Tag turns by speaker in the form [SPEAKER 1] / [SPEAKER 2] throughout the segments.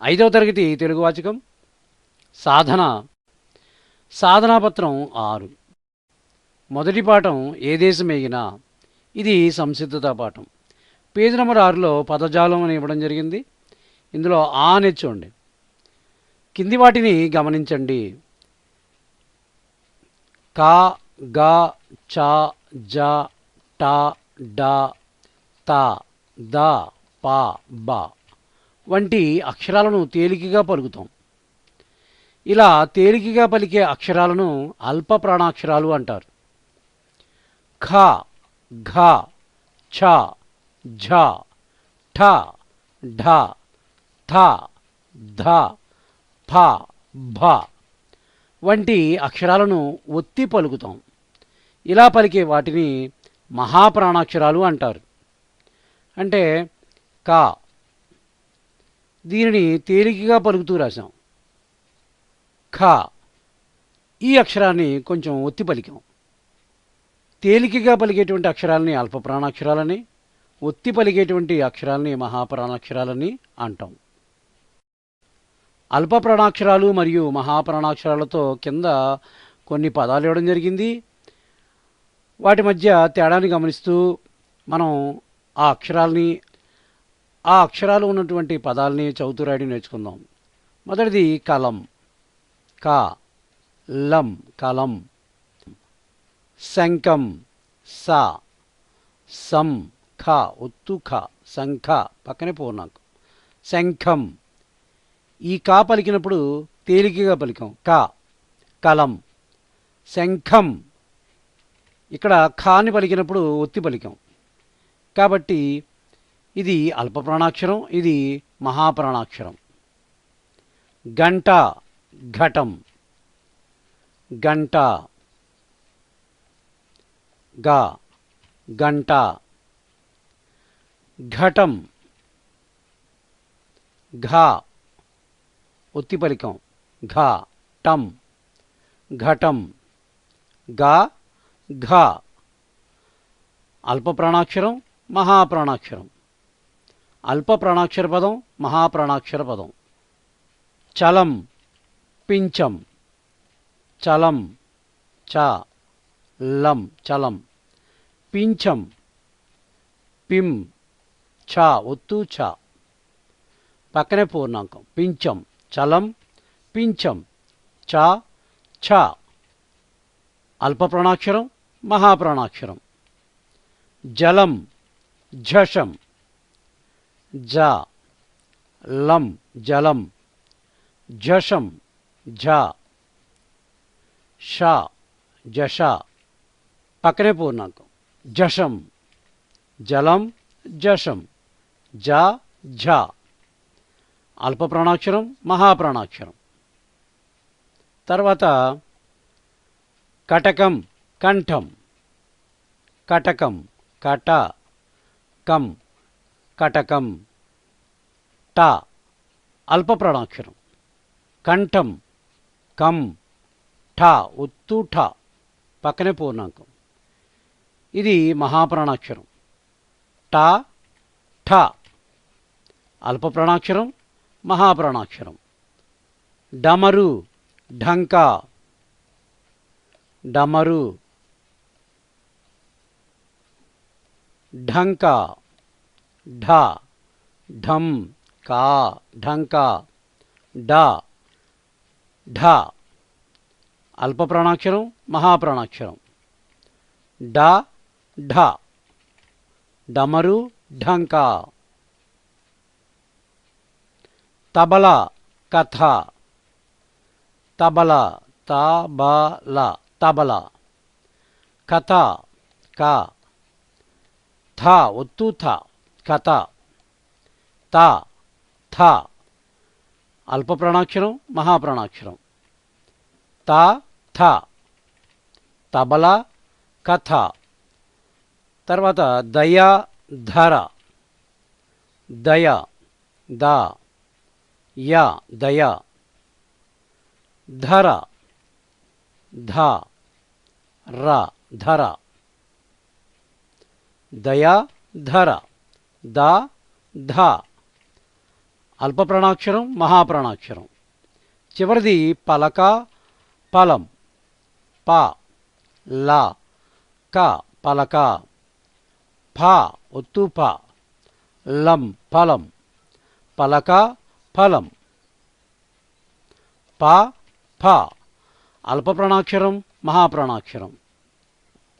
[SPEAKER 1] ఐదవ తరగతి తెలుగు వాచకం సాధన సాధనాపత్రం ఆరు. మొదటి పాఠం ఏ దేశమేగినా ఇది సంసిద్ధత పాఠం. పేజీ నెంబర్ ఆరులో పదజాలం అని ఇవ్వడం జరిగింది. ఇందులో ఆ అనేది చూడండి. కింది వాటిని గమనించండి. కా గా చ జ ట డ త ద ప బ. వంటి అక్షరాలను తేలికగా పలుకుతాం. ఇలా తేలికగా పలికే అక్షరాలను అల్ప ప్రాణాక్షరాలు అంటారు. ఖ ఘ ఛ ఝ ఠ ఢ థ ధ ఫ భ వంటి అక్షరాలను ఒత్తి పలుకుతాం. ఇలా పలికే వాటిని మహాప్రాణాక్షరాలు అంటారు. అంటే కా దీనిని తేలికగా పలుకుతూ రాశాం. ఖ. ఈ అక్షరాన్ని కొంచెం ఒత్తి పలికాం. తేలికగా పలికేటువంటి అక్షరాలని అల్ప ప్రాణాక్షరాలని ఒత్తి పలికేటువంటి అక్షరాలని మహాప్రాణాక్షరాలని అంటాం. అల్ప ప్రాణాక్షరాలు మరియు మహాప్రాణాక్షరాలతో కింద కొన్ని పదాలు ఇవ్వడం జరిగింది. వాటి మధ్య తేడాని గమనిస్తూ మనం ఆ అక్షరాలని ఆ అక్షరాలు ఉన్నటువంటి పదాలని చదువుతూ నేర్చుకుందాం. మొదటిది కలం. క లం కలం. శంఖం స సం ఖ ఒత్తు ఖ శంఖ పక్కనే పూర్ణాంకం శంఖం. ఈ కా పలికినప్పుడు తేలికగా పలికాం. క కలం. శంఖం. ఇక్కడ ఖాని పలికినప్పుడు ఒత్తి పలికాం. కాబట్టి ఇది అల్ప ప్రాణాక్షరం ఇది మహాప్రాణాక్షరం. గంట ఘటం. గంట గా గంట. ఘటం ఘా ఒత్తి పలికం ఘా టం. ఘటం గా ఘా. అల్ప ప్రాణాక్షరం మహాప్రాణాక్షరం. అల్ప ప్రాణాక్షర పదం మహాప్రాణాక్షర పదం చలం పించం చలం చ లం చలం. పించం పిం ఛ ఒత్తు ఛ. పక్కనే పూర్ణాంకం. పించం చలం పించం చ ఛ. అల్ప ప్రాణాక్షరం మహాప్రాణాక్షరం. జలం ఝషం. జ లం జలం ఝషం ఝ ష జష పక్కనే పూర్ణాంకం జషం జలం జషం జ ఝ అల్ప ప్రాణాక్షరం మహాప్రాణాక్షరం తర్వాత కటకం కంఠం కటకం కట కం కటకం. ట అల్ప ప్రాణాక్షరం కంఠం కం. ఠ ఒత్తు ఠ పక్కనే పూర్ణాంకం. ఇది మహాప్రాణాక్షరం. ట ఠ అల్ప ప్రాణాక్షరం మహాప్రాణాక్షరం. డమరు ఢంకా. డమరు ఢంకా. ఢ ఢం కా ఢంకా డ ఢ అల్ప ప్రాణాక్షరం మహాప్రాణాక్షరం డ ఢ డమరు ఢంకా తబల కథ తబల తబల తబల కథ క థ ఒత్తు థ కథ త థ అల్ప ప్రాణాక్షరం మహాప్రాణాక్షరం త థ తబల కథ తర్వాత దయ ధర దయ ద య దయ ధర ధ ర ధర దయ ధర ద ధ. అల్ప ప్రాణాక్షరం మహాప్రాణాక్షరం. చివరిది పలక పలం. ప ల. క పలక. ఫ ఒత్తు ప. లం ఫలం. పలక ఫలం. ప ఫ. అల్ప ప్రాణాక్షరం మహాప్రాణాక్షరం.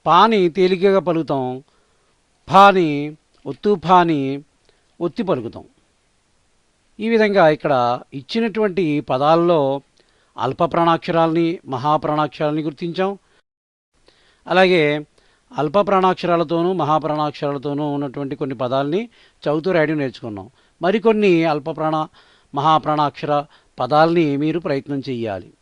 [SPEAKER 1] పాని తేలికగా పలుకుతాం. ఫాని ఒత్తుఫాని ఒత్తి పలుకుతాం. ఈ విధంగా ఇక్కడ ఇచ్చినటువంటి పదాల్లో అల్ప ప్రాణాక్షరాలని మహాప్రాణాక్షరాలని గుర్తించాం. అలాగే అల్ప ప్రాణాక్షరాలతోనూ మహాప్రాణాక్షరాలతోనూ ఉన్నటువంటి కొన్ని పదాలని చదువుతూ రాయడం నేర్చుకున్నాం. మరికొన్ని అల్ప ప్రాణ మహాప్రాణాక్షర పదాలని మీరు ప్రయత్నం చేయాలి